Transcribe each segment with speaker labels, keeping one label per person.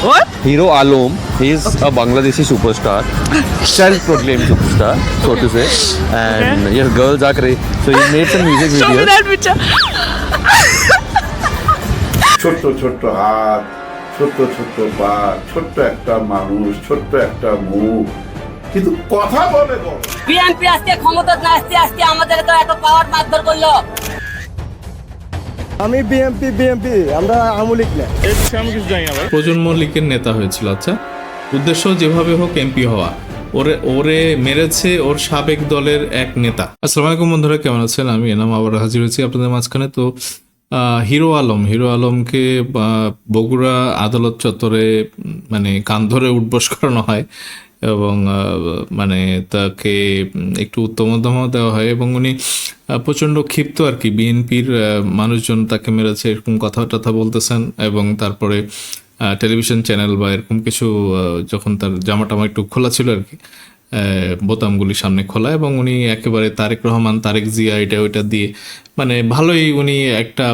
Speaker 1: What?
Speaker 2: Hero Alom, he's a Bangladeshi superstar, self-proclaimed superstar, so to say. And yes, girls are crazy. So he made some music
Speaker 1: Show me
Speaker 2: videos.
Speaker 1: that picture.
Speaker 3: ছোট্ট ছোট্ট হাত ছোট্ট ছোট্ট পা ছোট্ট একটা মানুষ ছোট্ট একটা মুখ কিন্তু কথা বলে বড়
Speaker 4: বিএনপি আজকে ক্ষমতা না আসতে আসতে আমাদের তো এত পাওয়ার মারধর করল
Speaker 5: আমি বিএমপি বিএমপি আমরা আমুলিক না।
Speaker 6: এই সব কিছু জানি আমরা প্রজন্ম লীগের নেতা হয়েছিল আচ্ছা? উদ্দেশ্য যেভাবে হোক এমপি হওয়া। ওরে ওরে মেরেছে ওর সাবেক দলের এক নেতা। আসসালামু আলাইকুম বন্ধুরা কেমন আছেন? আমি এনাম আবার হাজির হয়েছি আপনাদের মাঝখানে। তো হিরো আলম হিরো আলমকে বগুড়া আদালত চত্বরে মানে কান ধরে উঠবস করানো হয়। এবং মানে তাকে একটু উত্তমতম দেওয়া হয় এবং উনি প্রচণ্ড ক্ষিপ্ত আর কি। বিএনপির মানুষজন তাকে মেরেছে, এরকম কথা টথা বলতেছেন এবং তারপরে টেলিভিশন চ্যানেল বা এরকম কিছু যখন তার জামা টামা একটু খোলা ছিল আর কি বোতামগুলি সামনে খোলা এবং উনি একেবারে তারেক রহমান, তারেক জিয়া, এটা ওইটা দিয়ে মানে ভালোই উনি একটা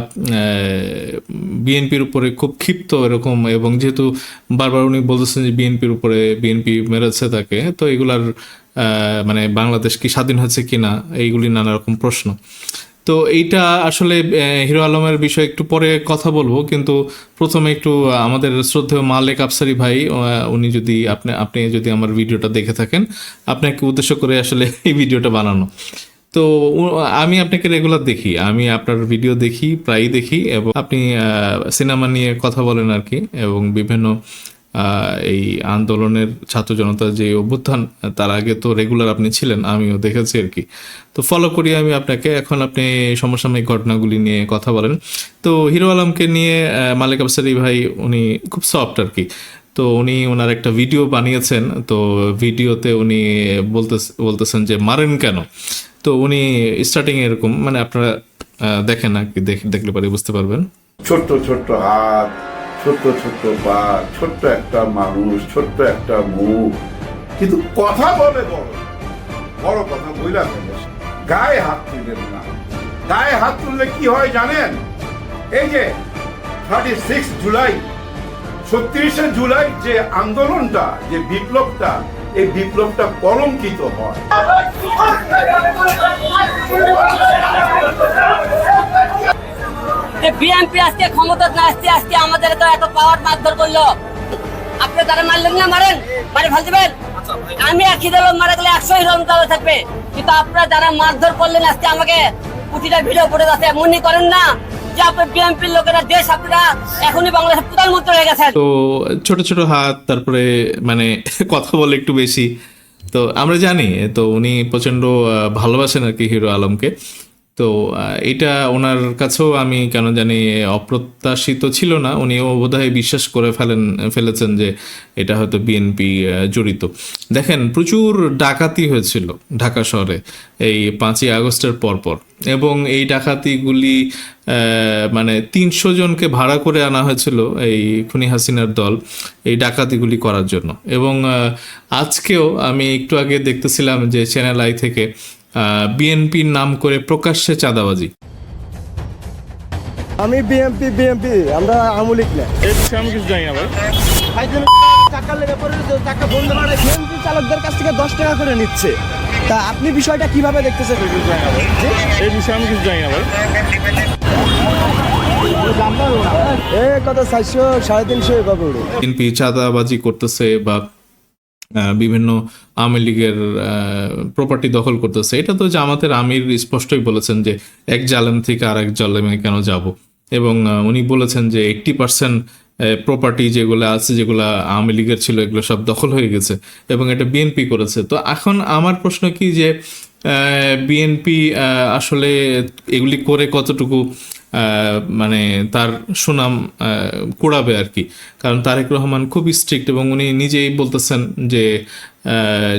Speaker 6: বিএনপির উপরে খুব ক্ষিপ্ত এরকম এবং যেহেতু বারবার উনি বলতেছেন যে বিএনপির উপরে বিএনপি মেরেছে তাকে, তো এগুলার মানে বাংলাদেশ কি স্বাধীন হয়েছে কিনা, এইগুলি নানা রকম প্রশ্ন। তো এইটা আসলে হিরো আলমের বিষয়ে একটু পরে কথা বলব, কিন্তু প্রথমে একটু আমাদের শ্রদ্ধেয় মালেক আফসারি ভাই উনি যদি আপনি আপনি যদি আমার ভিডিওটা দেখে থাকেন, আপনাকে উদ্দেশ্য করে আসলে এই ভিডিওটা বানানো। তো আমি আপনাকে রেগুলার দেখি, আমি আপনার ভিডিও দেখি, প্রায়ই দেখি, এবং আপনি সিনেমা নিয়ে কথা বলেন আর কি, এবং বিভিন্ন এই আন্দোলনের ছাত্র জনতার যে অভ্যুত্থান, তার আগে তো রেগুলার আপনি ছিলেন, আমিও দেখেছি আর কি। তো ফলো করি আমি আপনাকে, এখন আপনি সমসাময়িক ঘটনাগুলি নিয়ে কথা বলেন। তো হিরো আলমকে নিয়ে মালিক আফসারি ভাই, উনি খুব সফট আর কি। তো উনি ওনার একটা ভিডিও বানিয়েছেন, তো ভিডিওতে উনি বলতে বলতেছেন যে, মারেন কেন? তো উনি স্টার্টিং এরকম মানে আপনারা দেখেন আর কি, দেখ- দেখলে পরে বুঝতে পারবেন।
Speaker 3: ছোট্ট ছোট্ট হাত ছোট্ট ছোট্ট পা ছোট্ট একটা মানুষ, ছোট্ট একটা মুখ। কিন্তু কথা বলে বড়। বড় কথা বইলা গায়ে হাত তুলবেন না। গায়ে হাত তুললে কি হয় জানেন? এই যে থার্টি সিক্স জুলাই, ছত্রিশে জুলাই যে আন্দোলনটা, যে বিপ্লবটা, এই বিপ্লবটা কলঙ্কিত হয়।
Speaker 4: বিএনপি আজকে ক্ষমতা না আসতে আসতে আমাদের তো এত পাওয়ার মারধর করল। আপনি তারা মারলেন না, মারেন? মারে ফেল দিবেন? আমি একই দল, মারা গেলে একশো হিরো দলে থাকবে। কিন্তু আপনারা যারা মারধর করলেন আজকে আমাকে প্রতিটা ভিডিও পড়ে যাচ্ছে মনে করেন না
Speaker 6: তো ছোট ছোট হাত, তারপরে মানে কথা বলে একটু বেশি। তো আমরা জানি, তো উনি প্রচণ্ড ভালোবাসেন আর কি হিরো আলমকে। তো এটা ওনার কাছেও আমি কেন জানি অপ্রত্যাশিত ছিল না। উনিও বোধহয় বিশ্বাস করে ফেলেন, ফেলেছেন যে এটা হয়তো বিএনপি জড়িত। দেখেন, প্রচুর ডাকাতি হয়েছিল ঢাকা শহরে এই পাঁচই আগস্টের পরপর। এবং এই ডাকাতিগুলি মানে তিনশো জনকে ভাড়া করে আনা হয়েছিল এই খুনি হাসিনার দল এই ডাকাতিগুলি করার জন্য। এবং আজকেও আমি একটু আগে দেখতেছিলাম যে চ্যানেল আই থেকে বিএনপির নাম করে প্রকাশ্যে চাঁদাবাজি।
Speaker 5: আমি বিএমপি বিএমপি আমরা আমুলিক না। ভাইজন টাকা লেগে পড়ে টাকা বন্ধ করে বিএমপি চালকদের কাছ থেকে দশ টাকা করে নিচ্ছে। তা আপনি বিষয়টা কীভাবে দেখতেছেন? এই বিষয়ে আমি কিছু জানি না ভাই। এ কত চারশো সাড়ে তিনশো এভাবে
Speaker 6: বিএনপি চাঁদাবাজি করতেছে বা বিভিন্ন আওয়ামী লীগের প্রপার্টি দখল করতেছে। এটা তো জামাতের আমির স্পষ্টই বলেছেন যে এক জালেম থেকে আর এক জালেমে কেন যাব? এবং উনি বলেছেন যে এইট্টি পার্সেন্ট প্রপার্টি যেগুলো আছে, যেগুলো আওয়ামী লীগের ছিল, এগুলো সব দখল হয়ে গেছে। এবং এটা বিএনপি করেছে। তো এখন আমার প্রশ্ন কি যে বিএনপি আসলে এগুলি করে কতটুকু মানে তার সুনাম কুড়াবে আর কি। কারণ তারেক রহমান খুব স্ট্রিক্ট এবং উনি নিজেই বলতেছেন যে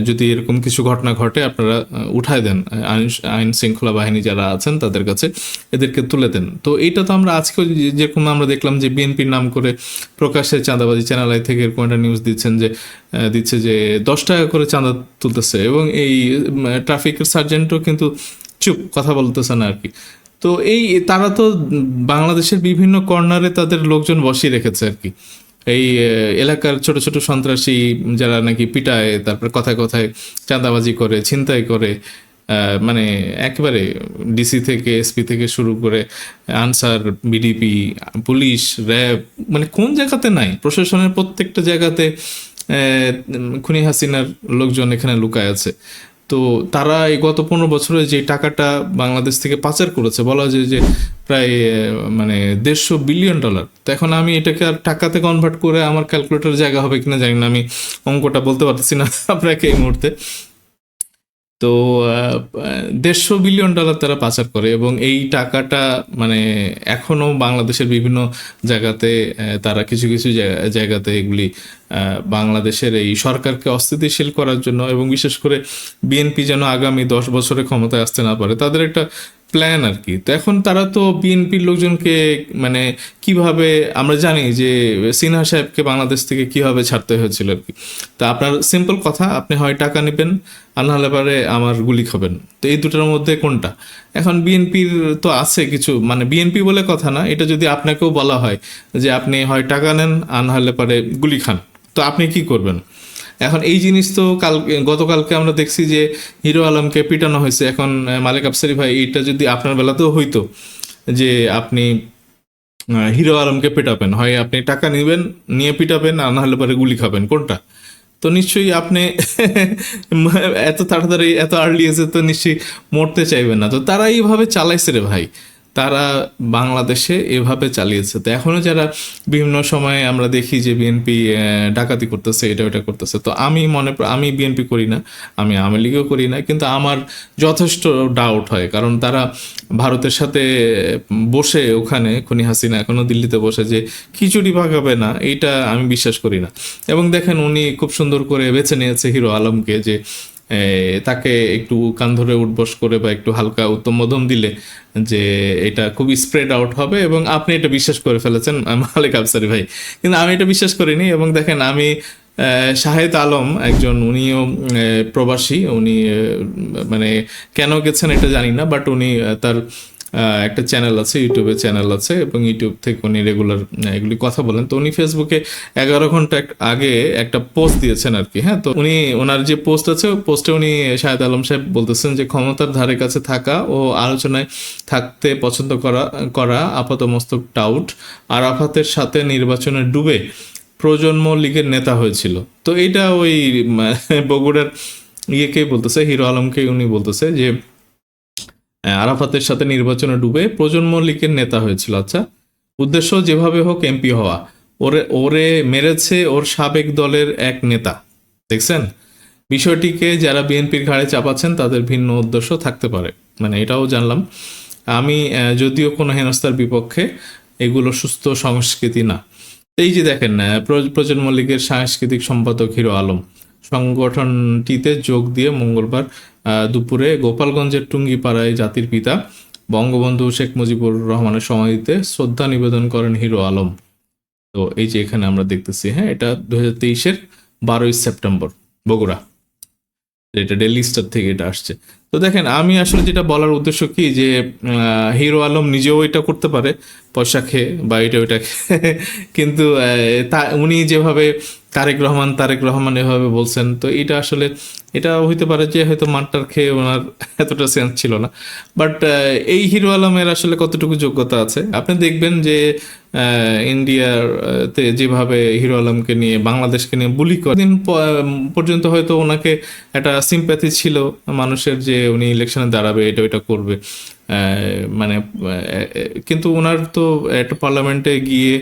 Speaker 6: যদি এরকম কিছু ঘটনা ঘটে, আপনারা উঠায় দেন আইন শৃঙ্খলা বাহিনী যারা আছেন তাদের কাছে এদেরকে তুলে দেন। তো এইটা তো আমরা আজকেও যেরকম আমরা দেখলাম যে বিএনপির নাম করে প্রকাশ্যে চাঁদাবাজি চ্যানেল আই থেকে এরকম একটা নিউজ দিচ্ছেন যে দিচ্ছে যে দশ টাকা করে চাঁদা তুলতেছে এবং এই ট্রাফিকের সার্জেন্টও কিন্তু চুপ, কথা বলতেছে না আর কি। তো এই, তারা তো বাংলাদেশের বিভিন্ন কর্নারে তাদের লোকজন বসিয়ে রেখেছে আর কি। এই এলাকার ছোট ছোট সন্ত্রাসী যারা নাকি পিটায়, তারপর কথায় কথায় চাঁদাবাজি করে, ছিনতাই করে মানে একেবারে ডিসি থেকে এসপি থেকে শুরু করে, আনসার বিডিপি পুলিশ, র্যাব মানে কোন জায়গাতে নাই? প্রশাসনের প্রত্যেকটা জায়গাতে খুনি হাসিনার লোকজন এখানে লুকায় আছে। তো তারা এই গত পনেরো বছরে যে টাকাটা বাংলাদেশ থেকে পাচার করেছে, বলা যায় যে প্রায় মানে দেড়শো বিলিয়ন ডলার। তো এখন আমি এটাকে আর টাকাতে কনভার্ট করে আমার ক্যালকুলেটর জায়গা হবে কিনা জানি না, আমি অঙ্কটা বলতে পারতেছি না আপনাকে এই মুহূর্তে। তো দেড়শো বিলিয়ন ডলার তারা পাচার করে এবং এই টাকাটা মানে এখনও বাংলাদেশের বিভিন্ন জায়গাতে তারা কিছু কিছু জায়গা- জায়গাতে এগুলি বাংলাদেশের এই সরকারকে অস্থিতিশীল করার জন্য এবং বিশেষ করে বিএনপি যেন আগামী দশ বছরে ক্ষমতায় আসতে না পারে, তাদের একটা প্ল্যান আর কি তো এখন তারা তো বিএনপির লোকজনকে মানে কীভাবে, আমরা জানি যে সিনহা সাহেবকে বাংলাদেশ থেকে কীভাবে ছাড়তে হয়েছিল আর কি তা আপনার সিম্পল কথা, আপনি হয় টাকা নেবেন, আর নাহলে পারে আমার গুলি খাবেন। তো এই দুটোর মধ্যে কোনটা? এখন বিএনপির তো আছে কিছু মানে বিএনপি বলে কথা না, এটা যদি আপনাকেও বলা হয় যে আপনি হয় টাকা নেন, আর নাহলে পারে গুলি খান। তো আপনি কি করবেন? এখন এই জিনিস তো কাল গতকালকে আমরা দেখছি যে হিরো আলমকে পিটানো হয়েছে। এখন মালিক আফসারি ভাই এটা যদি আপনার বেলাতেও হইতো যে আপনি হিরো আলমকে পেটাবেন, হয় আপনি টাকা নেবেন, নিয়ে পিটাবেন, আর নাহলে পরে গুলি খাবেন, কোনটা? তো নিশ্চয়ই আপনি এত তাড়াতাড়ি, এত আর্লি এসে তো নিশ্চয়ই মরতে চাইবেন না। তো তারা এইভাবে চালাইছে রে ভাই। তারা বাংলাদেশে এভাবে চালিয়েছে। তো এখনও যারা বিভিন্ন সময়ে আমরা দেখি যে বিএনপি ডাকাতি করতেছে, এটা ওটা করতেছে, তো আমি মনে আমি বিএনপি করি না, আমি আওয়ামী লীগও করি না, কিন্তু আমার যথেষ্ট ডাউট হয়, কারণ তারা ভারতের সাথে বসে ওখানে, খুনি হাসিনা এখনও দিল্লিতে বসে যে খিচুড়ি ভাগাবে না, এইটা আমি বিশ্বাস করি না। এবং দেখেন উনি খুব সুন্দর করে বেছে নিয়েছে হিরো আলমকে যে তাকে একটু কান ধরে উঠবস করে বা একটু হালকা উত্তম মধ্যম দিলে যে এটা খুব স্প্রেড আউট হবে এবং আপনি এটা বিশ্বাস করে ফেলেছেন মালিক আফসারি ভাই। কিন্তু আমি এটা বিশ্বাস করিনি এবং দেখেন আমি শাহেদ আলম একজন উনিও প্রবাসী, উনি মানে কেন গেছেন এটা জানি না বাট উনি তার একটা চ্যানেল আছে ইউটিউবে চ্যানেল আছে এবং ইউটিউব থেকে উনি রেগুলার এগুলি কথা বলেন। তো উনি ফেসবুকে এগারো ঘণ্টা আগে একটা পোস্ট দিয়েছেন আর কি হ্যাঁ? তো উনি, ওনার যে পোস্ট আছে পোস্টে উনি শাহেদ আলম সাহেব বলতেছেন যে, ক্ষমতার ধারে কাছে থাকা ও আলোচনায় থাকতে পছন্দ করা করা আপাত মস্তক টাউট আরাফাতের সাথে নির্বাচনে ডুবে প্রজন্ম লীগের নেতা হয়েছিল। তো এইটা ওই বগুড়ার ইয়েকে বলতেছে, হিরো আলমকে উনি বলতেছে যে আরাফাতের সাথে নির্বাচনে ডুবে প্রজন্ম লীগের নেতা হয়েছিল। আচ্ছা উদ্দেশ্য যেভাবে হোক এমপি হওয়া। ওরে ওরে মেরেছে ওর সাবেক দলের এক নেতা। দেখছেন? বিষয়টিকে যারা বিএনপির ঘাড়ে চাপাচ্ছেন, তাদের ভিন্ন উদ্দেশ্য থাকতে পারে। মানে এটাও জানলাম। আমি যদিও কোনো হেনস্থার বিপক্ষে এগুলো সুস্থ সংস্কৃতি না। এই যে দেখেন প্রজন্ম লীগের সাংস্কৃতিক সম্পাদক হিরো আলম। সংগঠনটিতে যোগ দিয়ে মঙ্গলবার দুপুরে গোপালগঞ্জের টুঙ্গিপাড়ায় জাতির পিতা বঙ্গবন্ধু শেখ মুজিবুর রহমানের সমাধিতে শ্রদ্ধা নিবেদন করেন হিরো আলম। তো এই যে এখানে আমরা দেখতেছি হ্যাঁ এটা দু হাজার তেইশের বারোই সেপ্টেম্বর, বগুড়া। এটা ডেলি স্টার থেকে এটা আসছে। তো দেখেন, আমি আসলে যেটা বলার উদ্দেশ্য কি যে হিরো আলম নিজেও এটা করতে পারে, পয়সা খেয়ে বা এটা ওইটা। কিন্তু তা, উনি যেভাবে তারেক রহমান তারেক রহমান এভাবে বলছেন, তো এটা আসলে, এটা হইতে পারে যে হয়তো মাঠটার খেয়ে ওনার এতটা সেন্স ছিল না। বাট এই হিরো আলমের আসলে কতটুকু যোগ্যতা আছে? আপনি দেখবেন যে আহ, ইন্ডিয়ার তে যেভাবে হিরো আলমকে নিয়ে বাংলাদেশকে নিয়ে বুলি করে দিন পর্যন্ত হয়তো ওনাকে একটা সিম্প্যাথি ছিল মানুষের যে উনি ইলেকশনে দাঁড়াবে এটা ওইটা করবে। মানে কিন্তু ওনার তো একটা পার্লামেন্টে গিয়ে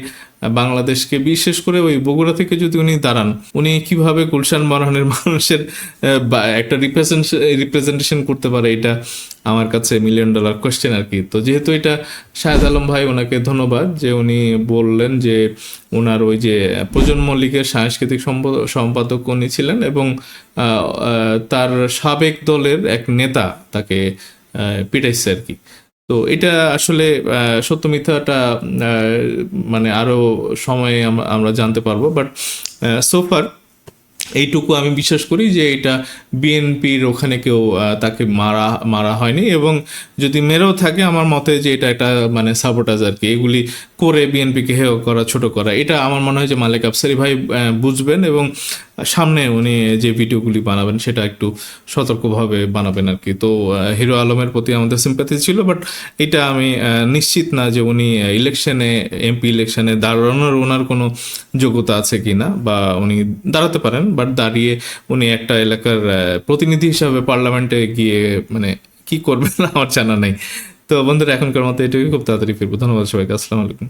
Speaker 6: বাংলাদেশকে বিশেষ করে ওই বগুড়া থেকে যদি উনি দাঁড়ান, উনি কীভাবে গুলশান মরহানের মানুষের একটা রিপ্রেজেন্টেশন করতে পারে এটা আমার কাছে মিলিয়ন ডলার কোয়েশ্চেন আর কি। তো যেহেতু এটা শাহেদ আলম ভাই ওনাকে ধন্যবাদ যে উনি বললেন যে ওনার ওই যে প্রজন্ম লীগের সাংস্কৃতিক সম্প- সম্পাদক উনি ছিলেন এবং তার সাবেক দলের এক নেতা তাকে পিটাইছে আর কি। তো এটা আসলে সত্য মিথ্যাটা মানে আরও সময়ে আমরা জানতে পারব। বাট সোফার এইটুকু আমি বিশ্বাস করি যে এটা বিএনপির ওখানে কেউ তাকে মারা মারা হয়নি। এবং যদি মেরেও থাকে, আমার মতে যে এটা একটা মানে সাপোর্টাজ আর কি। এগুলি করে বিএনপিকে হেয় করা, ছোট করা, এটা আমার মনে হয় যে মালিক আফসারি ভাই বুঝবেন এবং সামনে উনি যে ভিডিওগুলি বানাবেন সেটা একটু সতর্কভাবে বানাবেন আর কি। তো হিরো আলমের প্রতি আমাদের সিম্পাথি ছিল বাট এটা আমি নিশ্চিত না যে উনি ইলেকশনে এমপি ইলেকশনে দাঁড়ানোর ওনার কোনো যোগ্যতা আছে কি না, বা উনি দাঁড়াতে পারেন বাট দাঁড়িয়ে উনি একটা এলাকার প্রতিনিধি হিসাবে পার্লামেন্টে গিয়ে মানে কি করবেন আমার জানা নেই। তো বন্ধুরা, এখনকার মতো এটুকুই, খুব তাড়াতাড়ি ফিরবো। ধন্যবাদ সবাইকে, আসসালামু আলাইকুম।